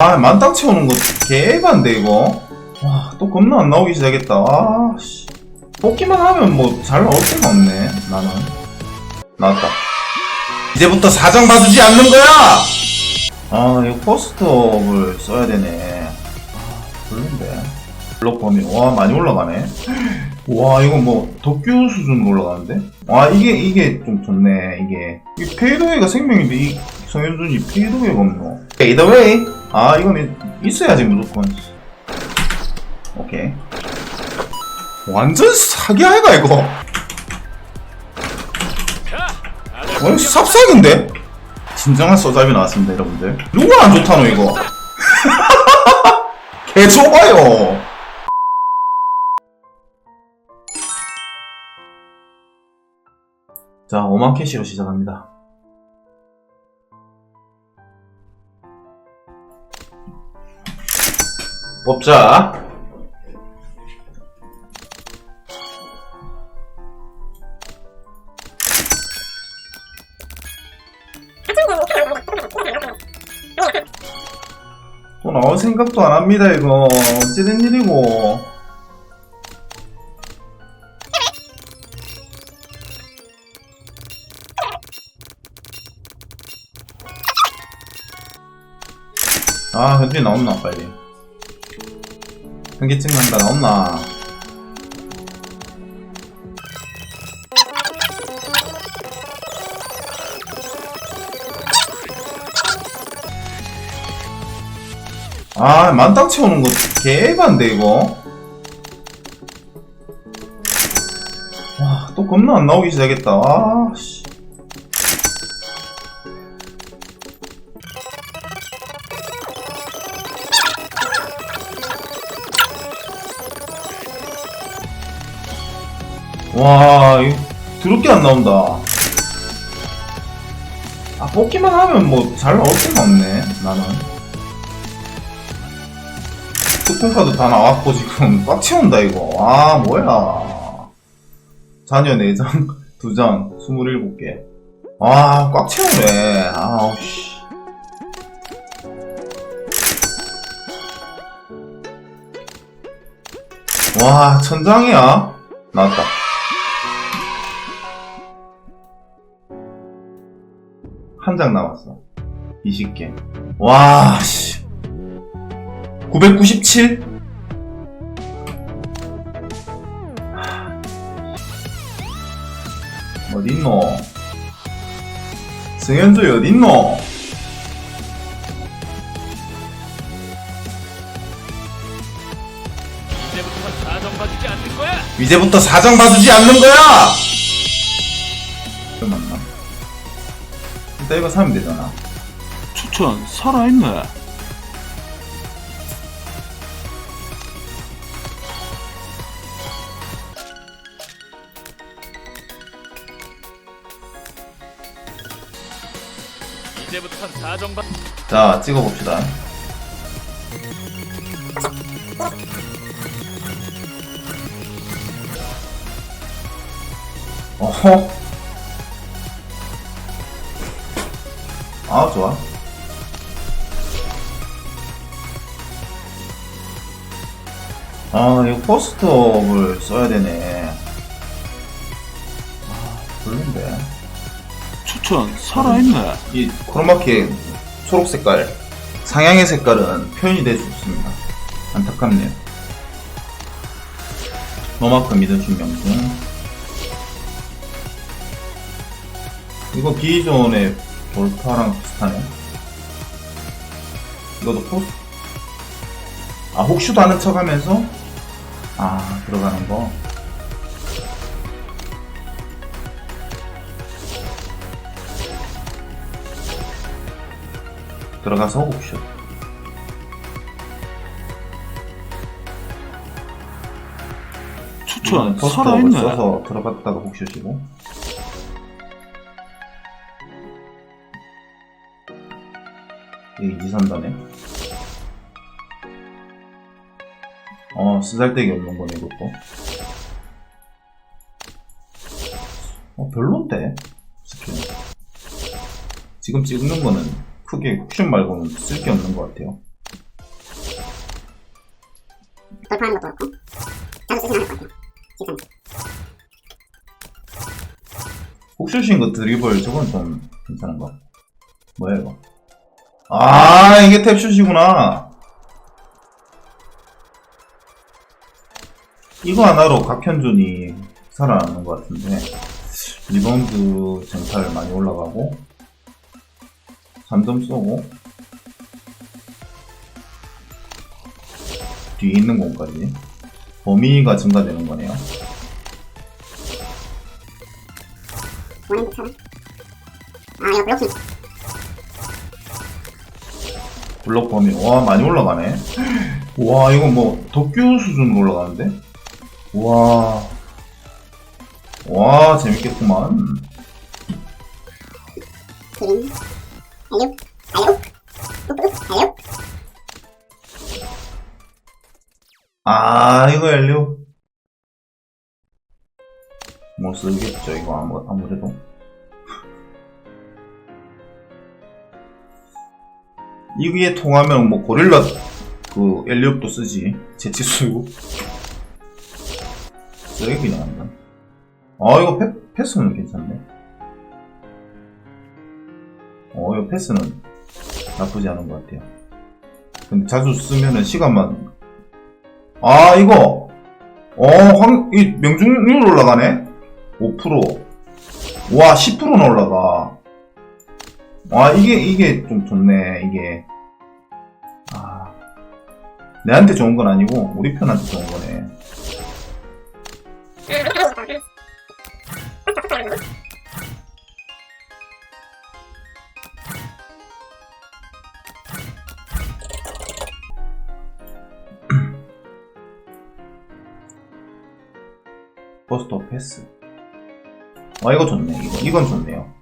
아, 만땅 채우는 거 개반데, 이거. 와, 또 겁나 안 나오기 시작했다. 아, 씨. 뽑기만 하면 뭐, 잘 나올 데가 없네, 나는. 나왔다. 이제부터 사정 봐주지 않는 거야! 아, 이거 포스트업을 써야 되네. 아, 별론데. 블록 범위, 와, 많이 올라가네. 와, 이거 뭐, 덕규 수준으로 올라가는데? 와, 이게, 이게 좀 좋네, 이게. 이 페이드웨이가 생명인데, 이 성현준이 페이드웨이가 없노. 페이드웨이? 아, 이거는 있어야지, 무조건. 오케이. 완전 사기 아이가, 이거? 와, 이거 삽삭인데? 진정한 소잡이 나왔습니다, 여러분들. 누가 안 좋다노, 이거? 개 좋아요! 자, 5만 캐시로 시작합니다. 뽑자. 또 나올 생각도 안 합니다, 이거. 어찌된 일이고. 아, 현준이 나온나, 빨리. 현기증 난다, 나온나. 아, 만땅 채우는 거 개반데, 이거. 와, 또 겁나 안 나오기 시작했다. 아, 씨. 더럽게 안 나온다. 아, 뽑기만 하면 뭐 잘 나올 수가 없네, 나는. 스폰카드 다 나왔고, 지금 꽉 채운다, 이거. 아, 뭐야. 자녀 4장, 2장, 27개. 아, 꽉 채우네. 아우, 씨. 와, 천장이야? 나왔다. 한장 남았어. 20개. 와, 씨. 997? 어딨노? 승현조이 어딨노? 이제부터 사정 봐주지 않는 거야. 이제부터 사정 봐주지 않는 거야! 이거 사면 되잖아. 추천 살아있네. 이제부터 사정 받. 자, 찍어봅시다. 어허. 포스트업을 써야 되네. 아, 별론데. 추천 살아있네. 이 크로마키의 초록 색깔 상향의 색깔은 표현이 되지 않습니다 안타깝네요 너만큼 믿어준 명중 이거 기존의 돌파랑 비슷하네 이것도 포스 아 혹시도 아는 척 하면서 아 들어가는 거. 들어가서 옵션 추천 포스트업을 살아있네. 써서 들어갔다가 혹시시고. 이게 이지선다 어 쓰잘데기 없는 거네 이것도 어 별론데 스킨 지금 찍는 거는 크게 옵션 말고는 쓸 게 없는 것 같아요 돌파하는 것도 그렇고 자주 쓰진 않을 것 같아요. 지금 훅쇼신 거 드리블 저건 좀 괜찮은 거. 뭐야 이거? 아 이게 탭슛이구나. 이거 하나로 각현준이 살아나는 것 같은데 리바운드 쟁탈 많이 올라가고 3점 쏘고 뒤에 있는 공까지 범위가 증가되는 거네요. 아. 블록 범위 와 많이 올라가네 와 이거 뭐 덕규 수준으로 올라가는데 와. 와 재밌겠구만. 그림. 알육. 아 이거 엘리오. 뭐 쓰겠죠 이거 아무, 아무래도. 이게 통하면 뭐 고릴라 그 엘리옵도 쓰지. 재치 쓰고 그냥 한다. 아 이거 패, 패스는 괜찮네. 어 이거 패스는 나쁘지 않은 것 같아요. 근데 자주 쓰면은 시간만. 아 이거! 어 황 이 명중률 올라가네? 5%와 10%는 올라가. 와 이게 이게 좀 좋네 이게. 아. 내한테 좋은 건 아니고 우리 편한테 좋은 거네 버스터 패스. 아 이거 좋네. 이거 이건 좋네요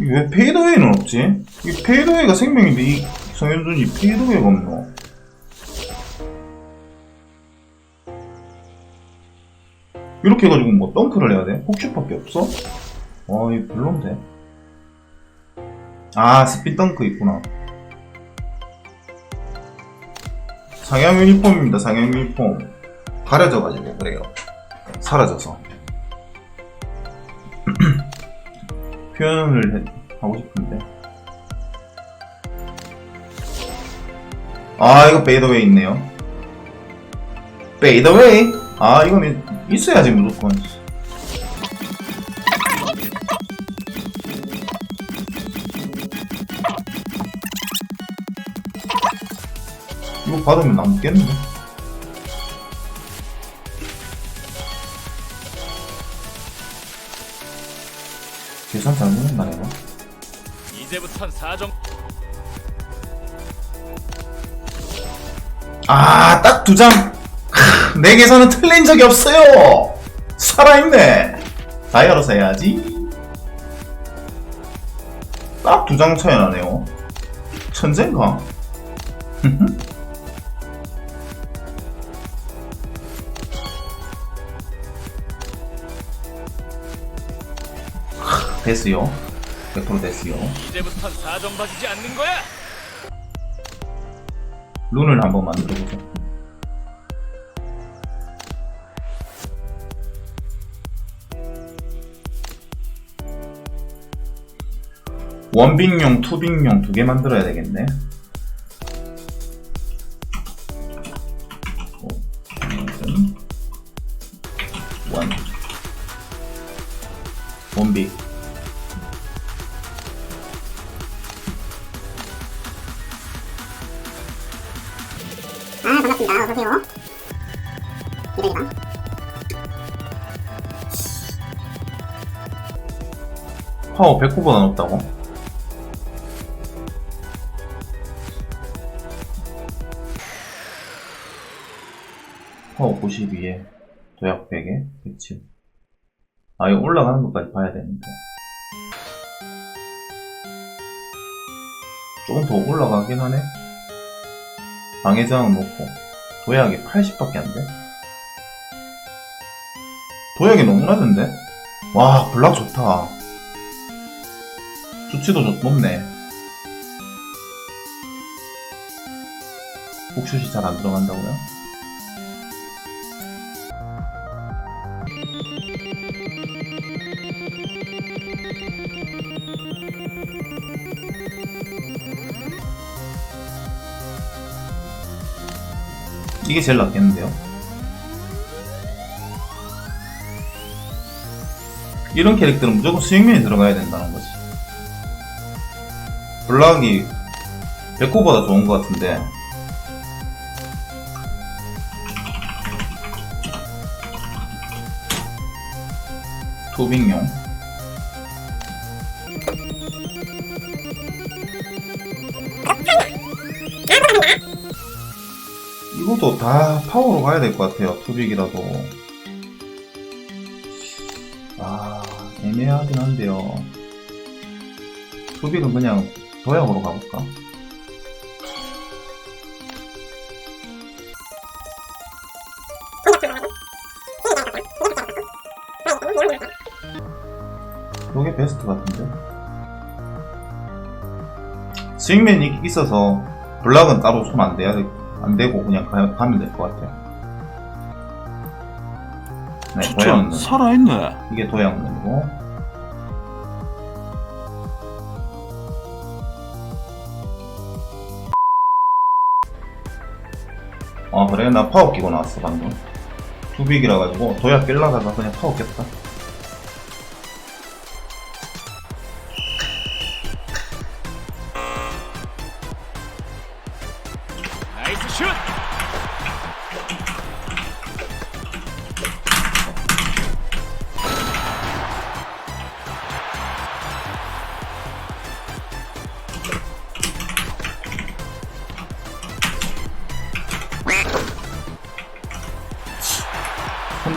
왜 페이드웨이는 없지? 이 페이드웨이가 생명인데 이 성현준이 페이드웨이가 없노? 이렇게 해가지고 뭐 덩크를 해야 돼? 폭슛밖에 없어? 와, 이거 별론데. 아, 스피드 덩크 있구나. 상향 유니폼입니다, 상향 유니폼. 가려져가지고 그래요. 사라져서. 표현을 해- 하고 싶은데. 아, 이거 페이더웨이 있네요. 페이더웨이? 아, 이거는 있어야지, 무조건. 이거 받으면 남겠는데? 계산 잘못했나, 내가? 이제부턴 사정 아, 딱 두 장. 크, 내 계산은 틀린 적이 없어요. 살아있네. 다이아로서 해야지. 딱 두 장 차이 나네요. 천재인가? 됐어요. 100% 됐어요. 이제부턴 사정 봐주지 않는 거야. 룬을 한번 만들어보자. 원빙용, 투빙용 두 개 만들어야 되겠네. 오, 음, 원. 원빙. 아 반갑습니다. 어서 오세요. 기다리다. 파워 100%보다 높다고? 파워 92에 도약 100에 107. 아 이거 올라가는 것까지 봐야 되는데 조금 더 올라가긴 하네 방해저항 놓고 도약이 80밖에 안 돼? 도약이 너무 낮은데? 와, 블락 좋다. 수치도 좋, 높네. 복슛이 잘 안 들어간다고요? 이게 제일 낫겠는데요? 이런 캐릭터는 무조건 수익면이 들어가야 된다는 거지. 블락이 백호보다 좋은 것 같은데. 투빙용. 다 파워로 가야 될 것 같아요. 투빅이라도. 아, 애매하긴 한데요. 투빅은 그냥 도약으로 가볼까? 이게 베스트 같은데? 스윙맨이 있어서 블락은 따로 손 안 대야 돼, 안 되고 그냥 가, 가면 될 것 같아요. 네, 진짜 도약은 살아있네. 이게 도약문이고 아 그래? 나 파워 끼고 나왔어 방금 투빅이라 가지고 도약 깰라다가 그냥 파워 꼈다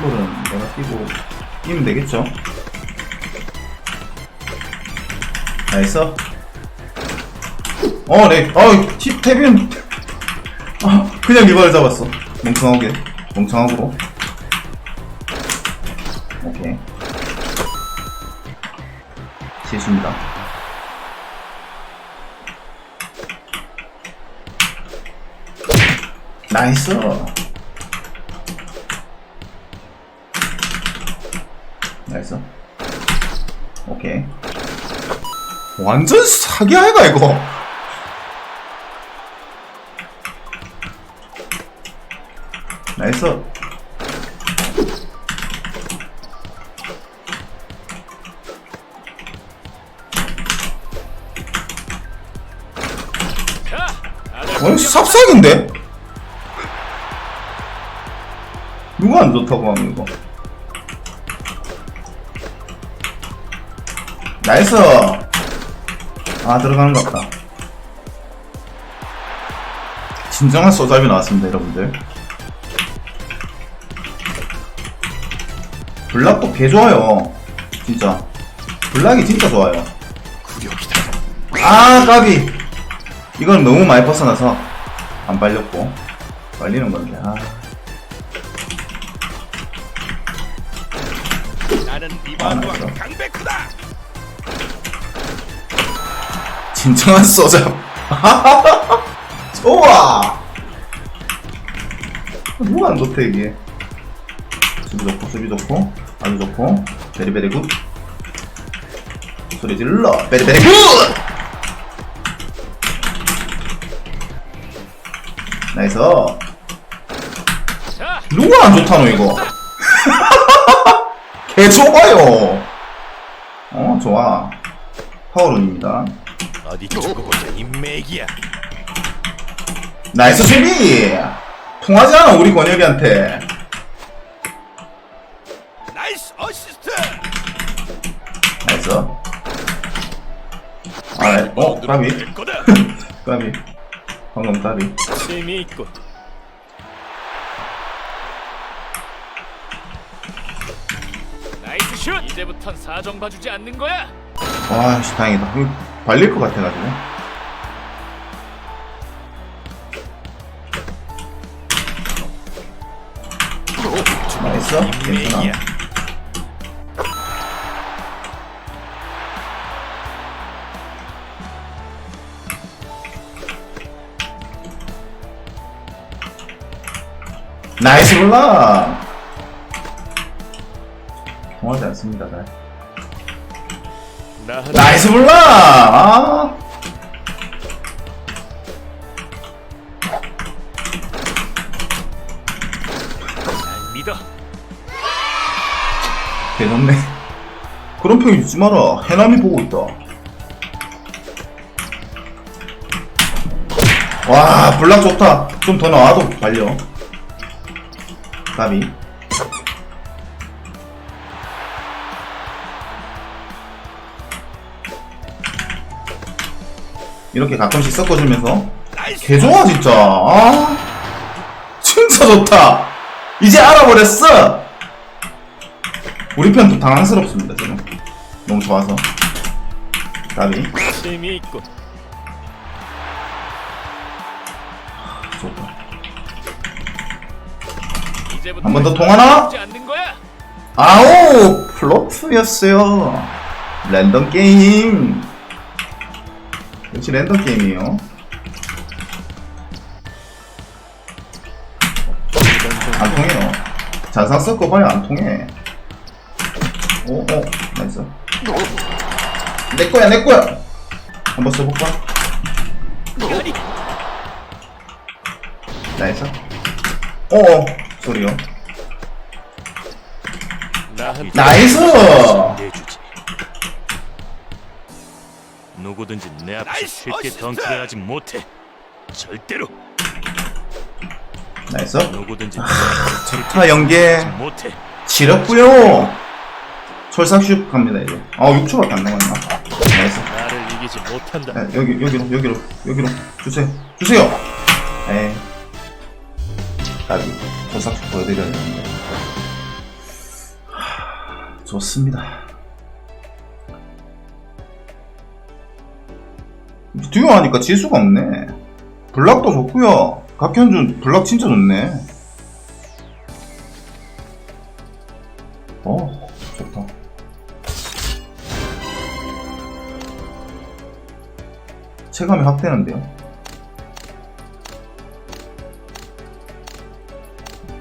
선불은 내가 끼고 끼면 되겠죠? 나이스 어, 네. 어, 티, 태빈. 아, 그냥 리바를 잡았어. 멍청하게. 멍청하고. 오케이. 실수입니다. 나이스. 나이스. 오케이. 완전 사기 아이가 이거. 나이스. 아니 삽삭인데? 누가 안 좋다고 하는 이거? 나이스. 아 들어가는 것 같다. 진정한 소잡이 나왔습니다, 여러분들. 블락도 개 좋아요. 진짜. 블락이 진짜 좋아요. 아, 까비. 이건 너무 많이 벗어나서 안 빨렸고. 빨리는 건데, 아. 나는 진정한 소잡. 좋아! 누가 안 좋대, 이게. 수비 좋고, 수비 좋고, 아주 좋고, 베리베리 굿. 소리 질러, 베리베리 굿! 나이스. 자, 누가 안 좋다노, 이거? 개 좋아요! 어, 좋아. 파워론입니다. 어디 두고 보자, 인맥이야. 나이스 수비! 통하지 않아, 우리 권혁이한테. 나이스 어시스트! 나이스. 아, 어, 까비. 될 거다! 까비. 방금 까비. 재미있군. 나이스 슛! 이제부턴 사정 봐주지 않는 거야! 와, 씨, 다행이다. 발릴 것 같아가지고. 나이스. 괜찮아. 나이스 블락! 통하지 않습니다, 잘. 나 나이스 블락! 아! 믿어. 개좋네. 그런 평 잊지 마라. 해남이 보고 있다. 와, 블락 좋다. 좀 더 나와도 달려. 까비. 이렇게 가끔씩 섞어주면서 나이스. 개 좋아 진짜. 아, 진짜 좋다. 이제 알아버렸어. 우리 편도 당황스럽습니다 지금. 너무 좋아서. 나비. 좋다. 이제부터 한번 더 통하나? 사정 않는 거야. 아오 플로트였어요. 랜덤 게임. 역시 랜덤 게임이에요. 안 통해요. 잔상 섞어봐야 안 통해. 오, 오, 나이스. 내 거야, 내 거야. 한번 써볼까? 나이스. 오, 오, 소리요. 나이스! 누구든지 내 앞에서 쉽게 덩크를 하지 못해. 절대로. 나이스. 누구든지 내 앞에서 연계. 하지 못해. 지렸고요. 철삭슈 갑니다 이제 아 6초밖에 안 남았나? 나이스. 나를 이기지 못한다. 야, 여기 여기로 여기로 여기로. 주세요. 주세요. 에이 나비 철삭슈 보여드려야 되는데. 하, 좋습니다 듀오 하니까 지수가 없네. 블락도 좋고요. 각현준 블락 진짜 좋네. 어 좋다. 체감이 확 되는데요